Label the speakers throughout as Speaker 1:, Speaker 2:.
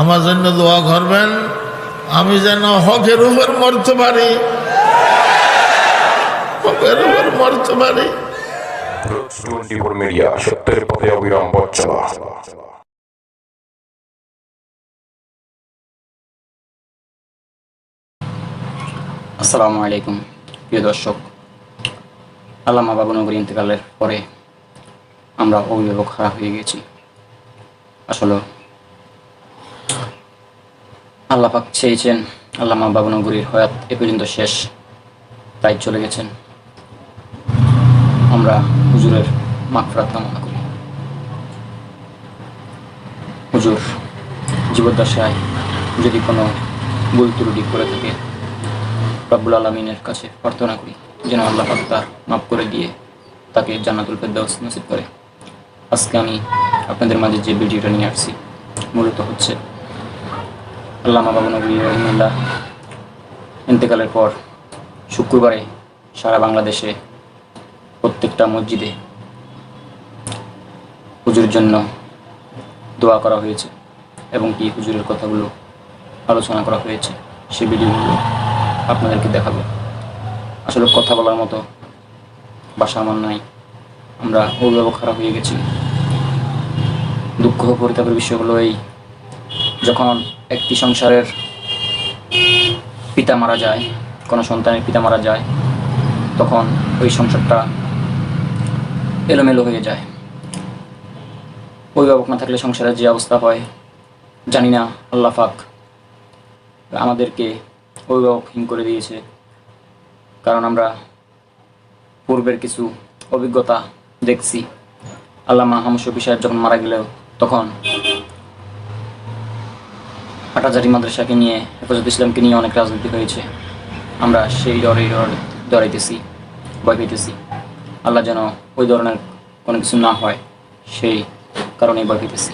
Speaker 1: আমার জন্য দোয়া করবেন আমি যেন হকের উপর মরতে পারি। হকের উপর মরতে পারি।
Speaker 2: মিডিয়া সত্যের পথে অবিরাম পথ
Speaker 3: আসসালামু আলাইকুম প্রিয় দর্শক। আল্লামা বাবুনগর ইন্তেকালের পরে আমরা অভিভাবক হারা হয়ে গেছি। আসলে আল্লাহ পাক চেয়েছেন আল্লামা বাবুনগরীর হয়াত এ পর্যন্ত শেষ তাই চলে গেছেন। আমরা হুজুরের মাগফিরাত কামনা করি। হুজুর, জীবদ্দশায় যদি কোনো ভুল ত্রুটি করে থাকে, রব্বুল আলমিনের কাছে প্রার্থনা করি, যেন আল্লাহ পাক তার মাফ করে দিয়ে তাকে জান্নাতুল ফেরদাউস নসিব করে। আজকে আমি আপনাদের মাঝে যে ভিডিওটা নিয়ে আসছি, মূলত হচ্ছে আল্লামা বাবু নবী ইন্তেকালের পর শুক্রবারে সারা বাংলাদেশে প্রত্যেকটা মসজিদে হুজুরের জন্য দোয়া করা হয়েছে এবং কি হুজুরের কথাগুলো আলোচনা করা হয়েছে, সে ভিডিওগুলো আপনাদেরকে দেখাবো। আসলে কথা বলার মতো বাসা আমার নাই। আমরা অভিভাবক খারাপ হয়ে গেছি। দুঃখ পরিতাপের বিষয় হলো এই যখন একটি সংসারের পিতা মারা যায়, কোনো সন্তানের পিতা মারা যায়, তখন ওই সংসারটা এলোমেলো হয়ে যায়। অভিভাবক না থাকলে সংসারের যে অবস্থা হয়, জানি না, আল্লাহ পাক আমাদেরকে অভিভাবকহীন করে দিয়েছে। কারণ আমরা পূর্বের কিছু অভিজ্ঞতা দেখছি। আল্লামা হামশফি সাহেব যখন মারা গেলেও, তখন হাটাজারি মাদ্রাসাকে নিয়ে, হেফাজত ইসলামকে নিয়ে অনেক রাজনীতি হয়েছে। আমরা সেই ডরে ডরে ডরাইতেছি, ভয় পেতেছি। আল্লাহ যেন ওই ধরনের কোনো কিছু না হয়, সেই কারণেই ভয় পেতেছি।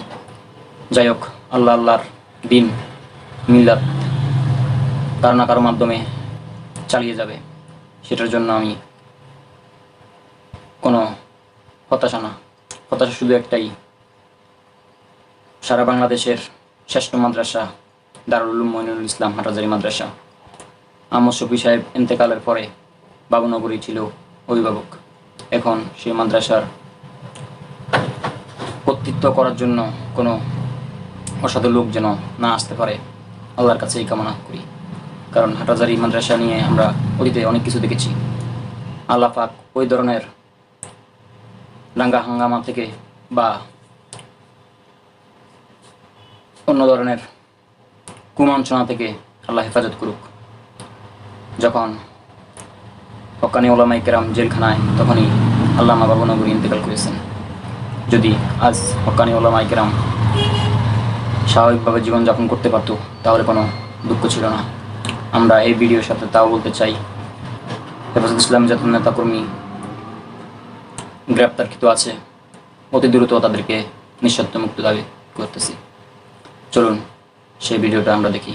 Speaker 3: যাই হোক, আল্লাহ আল্লাহর দিন মিল্লাত কারও না কারও মাধ্যমে চালিয়ে যাবে, সেটার জন্য আমি কোনো হতাশা না। হতাশা শুধু একটাই, সারা বাংলাদেশের শ্রেষ্ঠ মাদ্রাসা দারুল মইনুল ইসলাম হাটাজারি মাদ্রাসা। আহমদ শফি সাহেব ইন্তেকালের পরে বাবুনগরী ছিল অভিভাবক। এখন সেই মাদ্রাসার কর্তৃত্ব করার জন্য কোনো অসাধু লোক যেন না আসতে পারে, আল্লাহর কাছে এই কামনা করি। কারণ হাটাজারি মাদ্রাসা নিয়ে আমরা অতীতে অনেক কিছু দেখেছি। আল্লাহ পাক ওই ধরনের দাঙ্গা হাঙ্গামা থেকে বা অন্য ধরনের কুমাঞ্চনা থেকে আল্লাহ হেফাজত করুক। যখন হকানি ওলামাই কেরাম জেলখানায় তখনই আল্লামা বাবুনগরী ইন্তেকাল করেছেন। যদি আজ হকানি ওলামাই কেরাম স্বাভাবিকভাবে জীবনযাপন করতে পারতো, তাহলে কোনো দুঃখ ছিল না। আমরা এই ভিডিওর সাথে তাও বলতে চাই, হেফাজত ইসলাম যত নেতাকর্মী গ্রেপ্তারকৃত আছে, অতি দ্রুত তাদেরকে নিঃশর্ত মুক্ত দাবি করতেছি। চলুন সেই ভিডিওটা আমরা দেখি।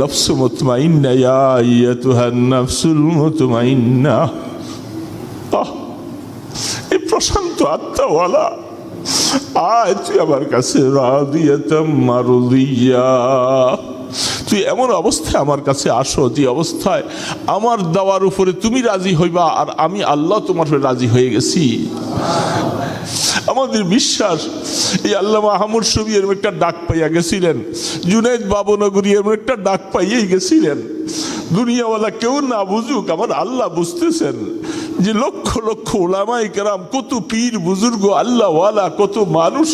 Speaker 4: নফস মুতমাইন্না, ইয়া আইয়াতুহান নফসুল মুতমাইন্না। এই প্রশান্ত আত্মাওয়ালা আয়, তুই আমার কাছে রাদিয়াতাম মারুদিয়া। তুই এমন অবস্থায় আমার কাছে আসো যে অবস্থায় আমার দেওয়ার উপরে তুমি রাজি হইবা আর আমি আল্লাহ তোমার রাজি হয়ে গেছি। আমাদের বিশ্বাস, এই আল্লাহ মাহমুদ শবি এরম একটা ডাক পাইয়া গেছিলেন জুনেদ বাবনগরী এরম একটা ডাক পাইয়াই গেছিলেন। দুনিয়াওয়ালা কেউ না বুঝুক, আমার আল্লাহ বুঝতেছেন যে লক্ষ লক্ষ ওলামাই কেরাম, কত পীর বুজুর্গ, আল্লাহওয়ালা, কত মানুষ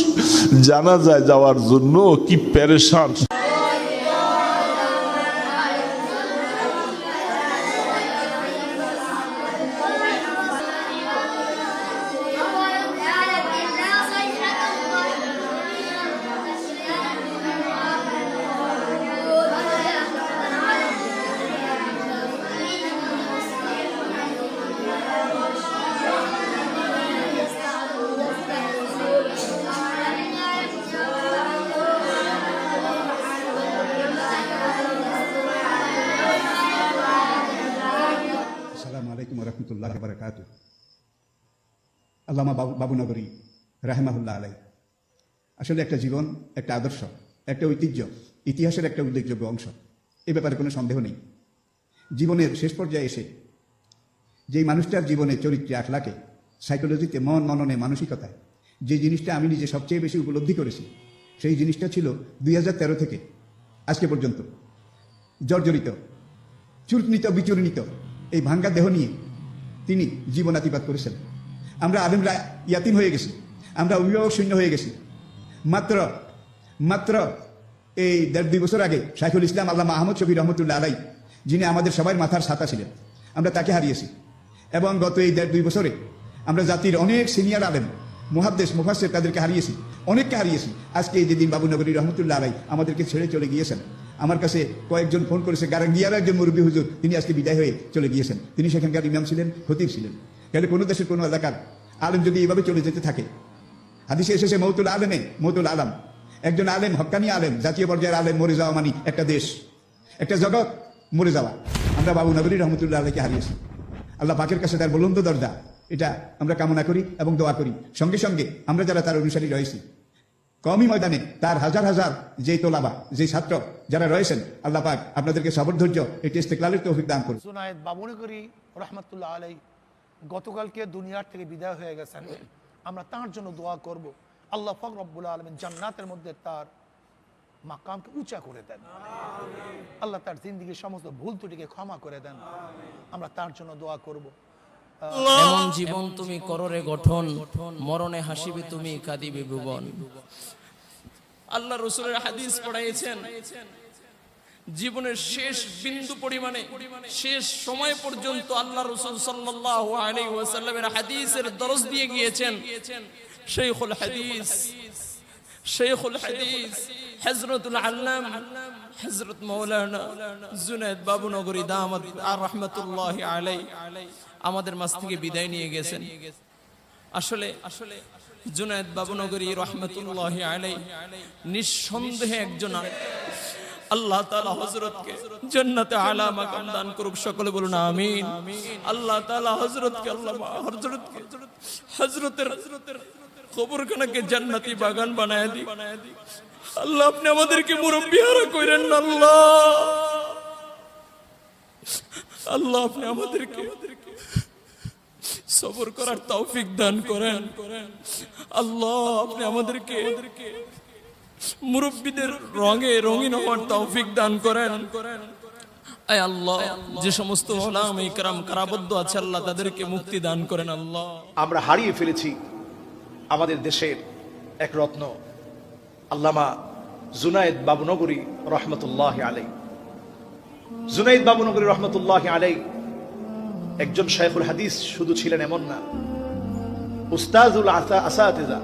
Speaker 4: জানা যায় যাওয়ার জন্য কি প্যারেশান
Speaker 5: আল্লামা বাবু বাবুনগরী রাহেমাহুল্লাহ আলাই আসলে একটা জীবন, একটা আদর্শ, একটা ঐতিহ্য, ইতিহাসের একটা উল্লেখযোগ্য অংশ। এ ব্যাপারে কোনো সন্দেহ নেই। জীবনের শেষ পর্যায়ে এসে যেই মানুষটার জীবনে চরিত্রে, আখলাকে সাইকোলজিতে মন মননে মানসিকতায় যে জিনিসটা আমি নিজে সবচেয়ে বেশি উপলব্ধি করেছি, সেই জিনিসটা ছিল দুই হাজার তেরো থেকে আজকে পর্যন্ত। জর্জরিত চূর্ণিত বিচূর্ণিত এই ভাঙ্গা দেহ নিয়ে তিনি জীবনাতিপাত করেছেন। আমরা আলেমরা ইয়াতিম হয়ে গেছি। আমরা অভিভাবক শূন্য হয়ে গেছি। মাত্র মাত্র এই দেড় দুই বছর আগে শাইখুল ইসলাম আল্লাহ আহমদ শফি রহমতুল্লাহ আলাই, যিনি আমাদের সবার মাথার ছাতা ছিলেন, আমরা তাকে হারিয়েছি। এবং গত এই দেড় দুই বছরে আমরা জাতির অনেক সিনিয়র আলেম মুহাদ্দেশ মুফাসের তাদেরকে হারিয়েছি, অনেককে হারিয়েছি। আজকে এই যেদিন বাবুনগরী রহমতুল্লাহ আলাই আমাদেরকে ছেড়ে চলে গিয়েছেন। আমার কাছে কয়েকজন ফোন করেছে, গারাঙ্গিয়ার একজন মুরব্বী হুজুর, তিনি আজকে বিদায় হয়ে চলে গিয়েছেন। তিনি সেখানকার ইমাম ছিলেন, খতিব ছিলেন। তাহলে কোনো দেশের কোনো এলাকার আলেম যদি এইভাবে চলে যেতে থাকে? হাদিসে এসেছে মৌতুল আলেমে মৌতুল আলম। একজন আলেম হকানি আলেম, জাতীয় পর্যায়ের আলেম, মরে যাওয়া মানে একটা দেশ, একটা জগৎ, মরে যাওয়া। আমরা বাবু নবরী রহমতুল্লাহ আলীকে হারিয়েছি। আল্লাহ পাকের কাছে তার বলন্দ দরজা। এটা আমরা কামনা করি এবং দোয়া করি। সঙ্গে সঙ্গে আমরা যারা তার অনুসারী রয়েছি কমই ময়দানে তার হাজার হাজার যে তোলাবা, যে ছাত্র যারা রয়েছেন, আল্লাহ পাক আপনাদেরকে সবর ধৈর্য, এই টেস্টে ক্লালের তৌফিক দান করুন।
Speaker 6: রহমতুল্লাহ আলাই গতকালকে দুনিয়ার থেকে বিদায় হয়ে গেছেন। আমরা তার জন্য দোয়া করব। আল্লাহ ফক রব্বুল আলমিন জান্নাতের মধ্যে তার মাকামকে উঁচা করে দেন। আল্লাহ তার জিন্দিগির সমস্ত ভুল ত্রুটিকে ক্ষমা করে দেন। আমরা তার জন্য দোয়া করব।
Speaker 7: এমন জীবন তুমি কররে গঠন মরণে হাসিবে তুমি কাঁদিবে ভুবন। আল্লাহ রসুলের হাদিস পড়াইছেন। জীবনের শেষ বিন্দু পরিমাণে, শেষ সময় পর্যন্ত আল্লাহ রসুল সাল্লাল্লাহু আলাইহি ওয়াসাল্লামের হাদিসের দরজ দিয়ে গিয়েছেন। শেখুল হাদিস শেখুল হাদিস হজরতুল আল্লাম হজরত মৌলানা জুনায়দ বাবুনগরী দামাত আর রহমতুল্লাহ আলাই আমাদের মাছ থেকে বিদায় নিয়ে গেছেন। আসলে আসলে জুনায়দ বাবুনগরী রহমতুল্লাহ আলাই নিঃসন্দেহে একজন আল্লাহ তাআলা হযরতকে জান্নাতে আলা মাকাম দান করুক, সকলে বলুন আমিন। আল্লাহ তাআলা হযরতকে, আল্লাহ হযরতকে হযরতের কবরখানাকে জান্নাতি বাগান বানায় দি আল্লাহ, আপনি আমাদেরকে হারা কইরেন না আল্লাহ। আল্লাহ, আপনি আমাদেরকে সবর করার তৌফিক দান করেন। আল্লাহ, আপনি আমাদেরকে মুরব্বীদের রঙে রঙিন হওয়ার তৌফিক দান করেন। আয় আল্লাহ, যে সমস্ত ওলাম ইকরাম কারাবদ্ধ আছে, আল্লাহ তাদেরকে মুক্তি দান করেন আল্লাহ।
Speaker 8: আমরা হারিয়ে ফেলেছি আমাদের দেশের এক রত্ন, আল্লামা জুনায়েদ বাবুনগরী রহমতুল্লাহ আলাই জুনাইদ বাবুনগরী রহমতুল্লাহ আলাই একজন শাইখুল হাদিস শুধু ছিলেন এমন না উস্তাজুল আসা আসাতেজা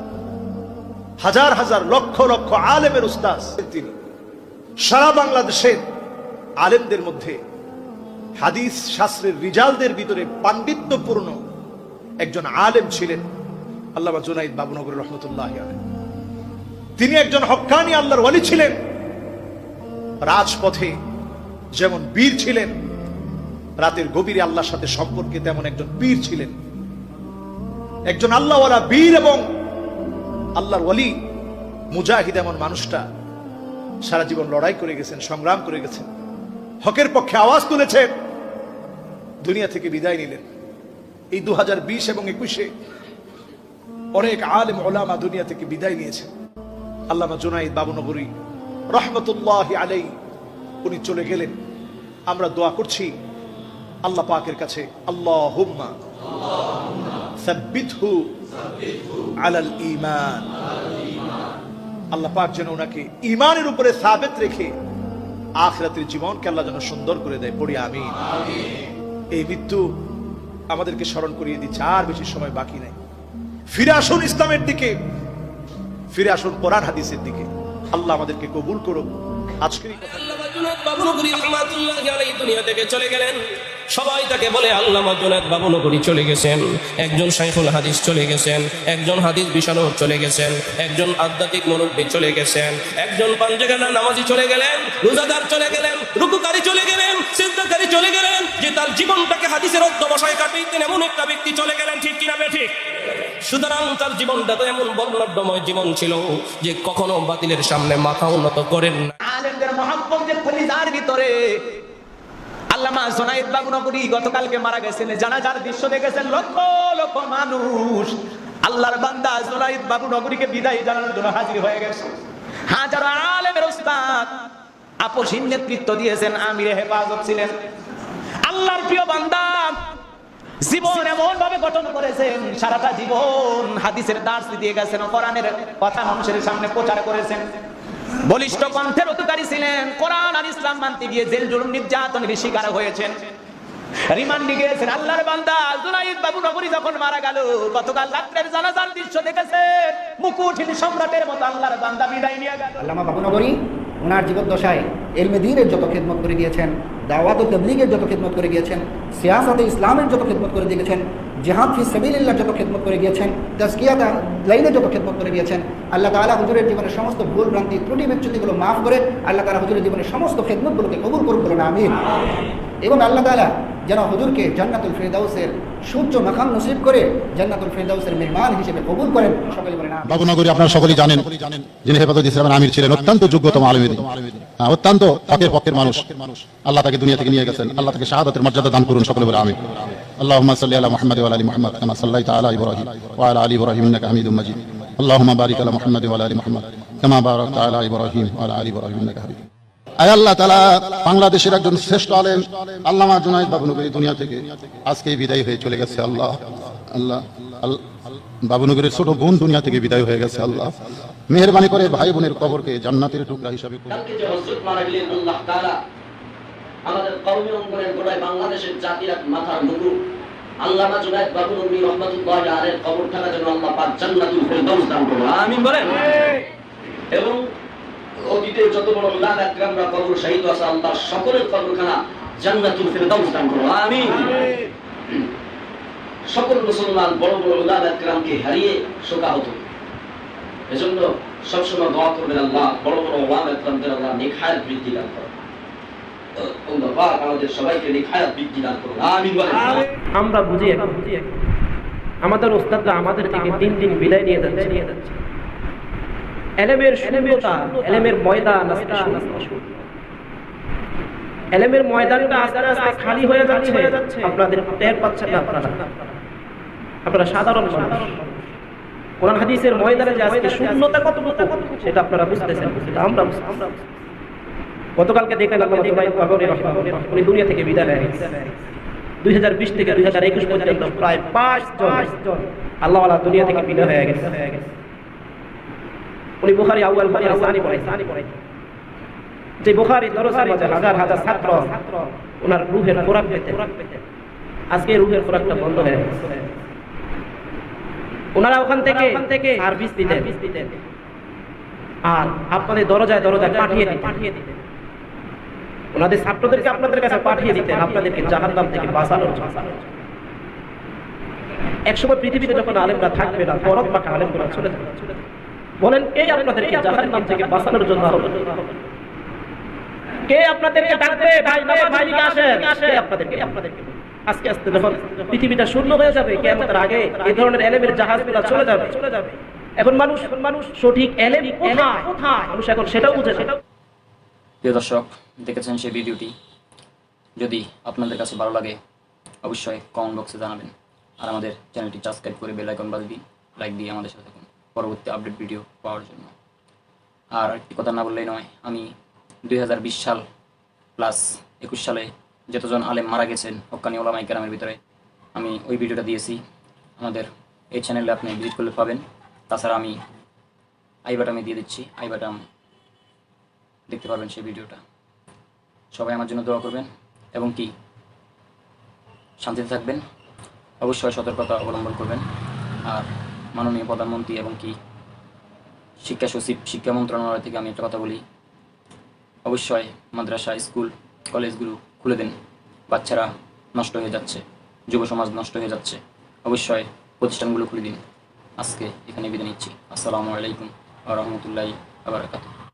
Speaker 8: হাজার হাজার লক্ষ লক্ষ আলেমের উস্তাজ তিনি। সারা বাংলাদেশের আলেমদের মধ্যে হাদিস শাস্ত্রের রিজালদের ভিতরে পাণ্ডিত্যপূর্ণ একজন আলেম ছিলেন আল্লাহ জুনাইদ বাবুনগর রহমতুল্লাহ তিনি একজন হক্কানি আল্লাহর ওয়ালি ছিলেন। রাজপথে যেমন বীর ছিলেন, রাতের গভীরে আল্লাহর সাথে সম্পর্কে তেমন একজন বীর ছিলেন। একজন আল্লাহওয়ালা বীর এবং আল্লাহর ওয়ালি মুজাহিদ এমন মানুষটা সারা জীবন লড়াই করে গেছেন, সংগ্রাম করে গেছেন। হকের পক্ষে আওয়াজ তুলেছেন। দুনিয়া থেকে বিদায় নিলেন। এই দুহাজার বিশ এবং একুশে অনেক আলেম, ওলামা দুনিয়া থেকে বিদায় নিয়েছেন। আল্লামা জুনাইদ বাবুনগরী রহমতুল্লাহ আলাই উনি চলে গেলেন। আমরা দোয়া করছি আল্লাহ পাকের কাছে আল্লাহ হুম্মা সাব্বিতহু আলাল ঈমান। আল্লাহ পাক যেন ওনাকে ঈমানের উপরে সাবেত রেখে আখিরাতের জীবনকে আল্লাহ যেন সুন্দর করে দেয়। পড়ি, আমিন। এই মৃত্যু আমাদেরকে স্মরণ করিয়ে দিচ্ছে, আর বেশি সময় বাকি নাই। ফিরে আসুন ইসলামের দিকে। ফিরে আসুন কোরআন হাদিসের দিকে। আল্লাহ আমাদেরকে কবুল করুক। আজকের এই কথা
Speaker 7: বাবুনগরী রহমাতুল্লাহি দুনিয়া থেকে চলে গেলেন। সবাই তাকে বলে, আল্লামা জুনায়েদ বাবুনগরী চলে গেছেন, একজন সাইফুল হাদিস চলে গেছেন, একজন হাদিস বিশারদ চলে গেছেন, একজন আধ্যাত্মিক মুরব্বী চলে গেছেন, একজন পাঞ্জেগানা নামাজি চলে গেলেন, রোজাদার চলে গেলেন, রুকুকারী চলে গেলেন
Speaker 9: ছেড়ে চলে গেলেন, যে তার জীবনটাকে হাদিসের অধ্যবসায় কাটিয়েছেন এমন একটা ব্যক্তি চলে গেলেন, ঠিক কিনা ঠিক? সুতরাং তার জীবনটা তো এমন বর্ণাঢ্যময় জীবন ছিল যে কখনো বাতিলের সামনে মাথা উন্নত করেন না।
Speaker 10: আলেমদের মহাব্বত যে ভিতরে আল্লামা নগরী গতকালকে মারা গেছেন। দৃশ্য দেখেছেন লক্ষ লক্ষ মানুষ। আল্লাহর বান্দা নগরীকে বিদায় জানানোর জন্য হাজির হয়ে গেছে। আলেমের উস্তাদ নেতৃত্ব দিয়েছেন, আমিরে হেফাজত ছিলেন। আল্লাহর প্রিয় বান্দা জীবন এমন ভাবে গঠন করেছেন, সারাটা জীবন হাদিসের দার্স দিয়ে গেছেন, কোরআনের কথা মানুষের সামনে প্রচার করেছেন। বলিষ্ঠ কণ্ঠের অধিকারী ছিলেন। কোরআন আর ইসলাম মানতে গিয়ে জেল জুলুম নির্যাতনের শিকার হয়েছেন। রিমান্ডে গিয়েছেন আল্লাহর বান্দা জুনাইদ বাবু নগরী যখন মারা গেল, গতকাল রাত্রের জানাজার দৃশ্য দেখেছেন মুকুটহীন সম্রাটের মতো আল্লাহর বান্দা বিদায় নিয়ে গেল।
Speaker 11: আল্লামা বাবুনগরী ওনার জীবদ্দশায় এলমে দিনের যত খেদমত করে গিয়েছেন, দাওয়াত ও তবলিগের যত খেদমত করে গিয়েছেন, সিয়াসতে ইসলামের যত খেদমত করে দিয়ে গেছেন জেহাদ ফি সাবিলিল্লাহ যত খেদমত করে গিয়েছেন, তাজকিয়াত লাইনে যত খেদমত করে গিয়েছেন, আল্লাহ তাআলা হুজুরের জীবনের সমস্ত ভুল ভ্রান্তি, ত্রুটি বিচ্যুতিগুলো মাফ করে আল্লাহ তাআলা হুজুরের জীবনের সমস্ত খেদমতগুলোকে কবুল করুন বলুন, আমিন। এবং আল্লাহ তাআলা যেন হুজুরকে জান্নাতুল ফেরদাউসের সূর্য মাখান নসিব করে জান্নাতুল ফেরদাউসের মেহমান হিসেবে কবুল করেন। সকলে বলেন।
Speaker 12: বাবুনগরী আপনারা সকলেই জানেন, যিনি হেফাজত ইসলামের আমির ছিলেন, অত্যন্ত যোগ্যতম আলমী অত্যন্ত হকের পক্ষের মানুষ। আল্লাহ তাকে দুনিয়া থেকে নিয়ে গেছেন। আল্লাহ তাকে শাহাদাতের মর্যাদা দান করুন, সকলে বলে আমি اللهم صل على محمد وعلى ال محمد كما صليت على ابراهيم وعلى ال ابراهيم انك حميد مجيد اللهم بارك على محمد وعلى ال محمد كما باركت على ابراهيم وعلى ال ابراهيم انك حميد আয় আল্লাহ তালা বাংলাদেশের একজন শ্রেষ্ঠ আলেম আল্লামা জুনাইদ বাবুনগরী দুনিয়া থেকে আজকে বিদায় হয়ে চলে গেছে আল্লাহ আল্লাহ আল- বাবুনগরের ছোট বোন দুনিয়া থেকে বিদায় হয়ে গেছে আল্লাহ মেহরবানি করে ভাই বোনের কবরকে জান্নাতের টুকরা হিসাবে
Speaker 10: আমাদের কওমি অঙ্গনের গোড়ায় বাংলাদেশের জাতির এক মাথার নুপুর। আল্লামা জুনায়েদ বাবু নবী রহমাতুল্লাহ আলাইহির কবরখানা যেন আল্লাহ পাক জান্নাতুল ফেরদাউস দান করুন। আমিন বলেন। এবং অতীতে যত বড় উলামা একরামরা কবর শহীদ আছে আল্লাহ সকলের কবরখানা জান্নাতুল ফেরদাউস দান করুন। আমিন। সকল মুসলমান বড় বড় উলামা একরামকে হারিয়ে শোকাহত। এজন্য সবসময় দোয়া করবেন আল্লাহ বড় বড় ওলাম একরামদের আল্লাহ নিখায়াত বৃদ্ধি দান করুন।
Speaker 13: আমরা বুঝি। আমাদের ওস্তাদরা আমাদের থেকে দিন দিন বিদায় নিয়ে যাচ্ছে। নিয়ে যাচ্ছে। এলেমের শূন্যতা এলেমের ময়দান এলেমের ময়দানটা আস্তে আস্তে খালি হয়ে যাচ্ছে। আপনাদের টের পাচ্ছেন না আপনারা। আপনারা সাধারণ মানুষ। কোরআন হাদিসের ময়দানে যে আজকে শূন্যতা কতটুকু সেটা আপনারা বুঝতেছেন। সেটা আমরা বুঝছি। গতকালকে দেখলেন উনি দুনিয়া থেকে বিদায় গেছেন দুই হাজার বিশ থেকে দুই হাজার একুশ পর্যন্ত প্রায় পাঁচ জন আল্লাহ দুনিয়া থেকে বিদায় হয়ে গেছে। উনি আউয়াল যে হাজার হাজার ছাত্র ওনার রুহের খোরাক পেতে। আজকে রুহের খোরাকটা বন্ধ হয়ে গেছে। ওনারা ওখান থেকে থেকে আর আপনাদের দরজায় দরজায় পাঠিয়ে দিতেন। ওনাদের ছাত্রদেরকে আপনাদের কাছে পাঠিয়ে দিতেন আপনাদেরকে জাহান্নাম থেকে বাঁচানোর জন্য। একসময় পৃথিবীতে যখন আলেমরা থাকবে না বরফ মাখা আলেমরা চলে যাবে। বলেন কে আপনাদেরকে জাহান্নাম থেকে বাঁচানোর জন্য কে আপনাদেরকে ডাকবে? ভাই নামাজ ভাই দিকে আসেন। কে আপনাদেরকে আপনাদেরকে আস্তে আস্তে যখন পৃথিবীটা শূন্য হয়ে যাবে আগে এই ধরনের এলেমের জাহাজগুলো চলে যাবে। চলে যাবে এখন মানুষ এখন মানুষ সঠিক এলেম কোথায়? কোথায়? মানুষ এখন সেটাও বুঝে সেটাও
Speaker 3: প্রিয় দর্শক, দেখেছেন সেই ভিডিওটি? যদি আপনাদের কাছে ভালো লাগে, অবশ্যই কমেন্ট বক্সে জানাবেন। আর আমাদের চ্যানেলটি সাবস্ক্রাইব করে বেল আইকন বাজিয়ে লাইক দিয়ে আমাদের সাথে থাকুন পরবর্তী আপডেট ভিডিও পাওয়ার জন্য। আর একটি কথা না বললেই নয়, আমি দুই হাজার বিশ সাল প্লাস একুশ সালে যতজন আলেম মারা গেছেন হক্কানি ওলামাই কেরামের ভিতরে, আমি ওই ভিডিওটা দিয়েছি। আমাদের এই চ্যানেলে আপনি ভিজিট করলে পাবেন। তাছাড়া আমি আই বাটামে দিয়ে দিচ্ছি, আই বাটাম দেখতে পারবেন সেই ভিডিওটা। সবাই আমার জন্য দোয়া করবেন এবং কি, শান্তিতে থাকবেন। অবশ্যই সতর্কতা অবলম্বন করবেন। আর মাননীয় প্রধানমন্ত্রী এবং কি, শিক্ষা সচিব, শিক্ষা মন্ত্রণালয় থেকে আমি একটা কথা বলি। অবশ্যই মাদ্রাসা, স্কুল, কলেজগুলো খুলে দেন। বাচ্চারা নষ্ট হয়ে যাচ্ছে, যুব সমাজ নষ্ট হয়ে যাচ্ছে। অবশ্যই প্রতিষ্ঠানগুলো খুলে দিন। আজকে এখানে বিদায় নিচ্ছি। আসসালামু আলাইকুম আ রহমতুল্লাহ আবরাকাতুহ